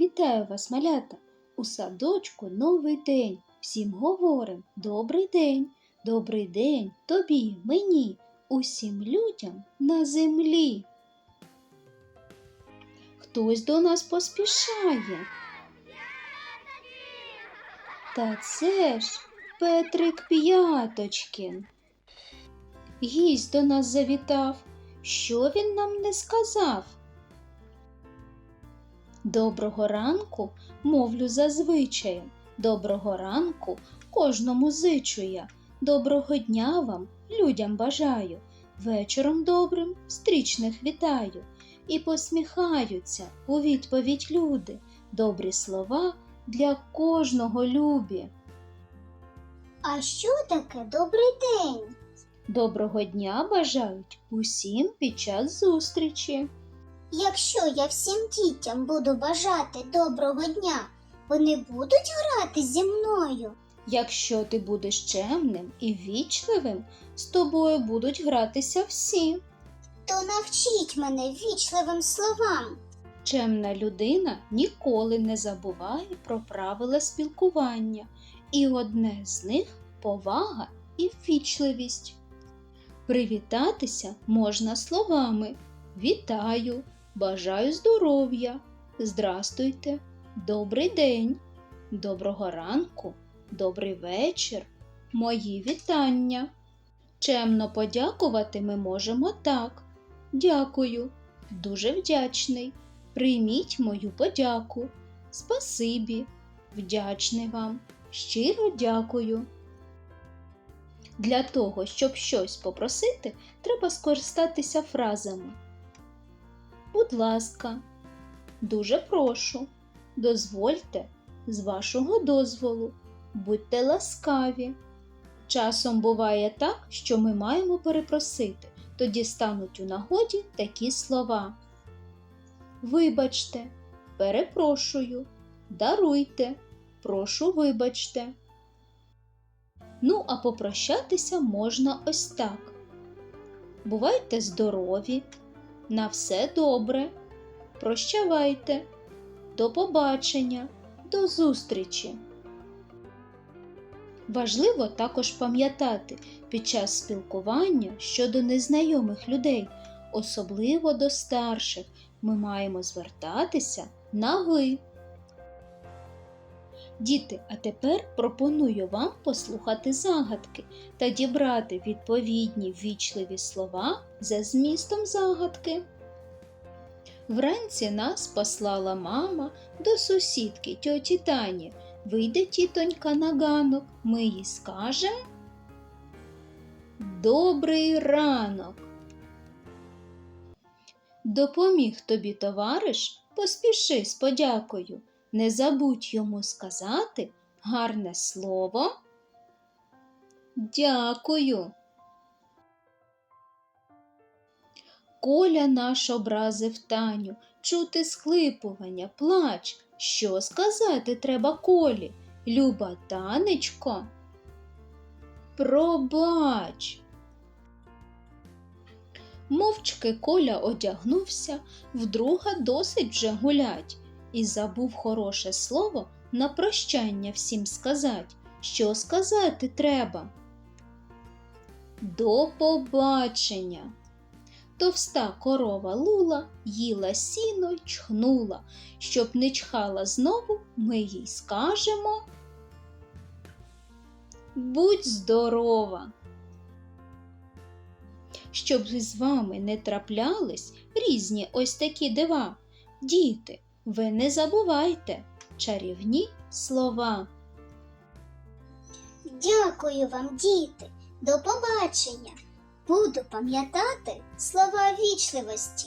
Вітаю вас, малята! У садочку новий день. Всім говорим добрий день, добрий день тобі, мені, усім людям на землі. Хтось до нас поспішає. Та це ж Петрик П'яточкін. Гість до нас завітав. Що він нам не сказав? Доброго ранку, мовлю зазвичай. Доброго ранку кожному зичу я. Доброго дня вам, людям бажаю. Вечором добрим стрічних вітаю. І посміхаються у відповідь люди. Добрі слова для кожного любі. А що таке добрий день? Доброго дня бажають усім під час зустрічі. Якщо я всім дітям буду бажати доброго дня, вони будуть грати зі мною. Якщо ти будеш чемним і вічливим, з тобою будуть гратися всі. То навчіть мене вічливим словам. Чемна людина ніколи не забуває про правила спілкування, і одне з них повага і ввічливість. Привітатися можна словами Вітаю, бажаю здоров'я, здрастуйте, добрий день, доброго ранку, добрий вечір, мої вітання. Чемно подякувати ми можемо так. Дякую, дуже вдячний. Прийміть мою подяку. Спасибі, вдячний вам, щиро дякую. Для того, щоб щось попросити, треба скористатися фразами. Будь ласка, дуже прошу, дозвольте з вашого дозволу, будьте ласкаві. Часом буває так, що ми маємо перепросити, тоді стануть у нагоді такі слова. Вибачте, перепрошую, даруйте, прошу вибачте. Ну, а попрощатися можна ось так. Бувайте здорові, на все добре. Прощавайте, до побачення, до зустрічі. Важливо також пам'ятати під час спілкування щодо незнайомих людей, особливо до старших, ми маємо звертатися на ви. Діти, а тепер пропоную вам послухати загадки та дібрати відповідні ввічливі слова за змістом загадки. Вранці нас послала мама до сусідки тьоті Тані. Вийде тітонька на ганок, ми їй скажем Добрий ранок. Допоміг тобі товариш, поспіши з подякою. Не забудь йому сказати гарне слово. Дякую. Коля наш образив Таню, чути схлипування, плач. Що сказати треба Колі? Люба танечко. Пробач. Мовчки Коля одягнувся, вдруга досить вже гулять, і забув хороше слово на прощання всім сказать. Що сказати треба? До побачення. Товста корова лула, їла сіно чхнула. Щоб не чхала знову, ми їй скажемо. Будь здорова! Щоб з вами не траплялись різні ось такі дива. Діти, ви не забувайте чарівні слова. Дякую вам, діти. До побачення. Буду пам'ятати слова вічливості.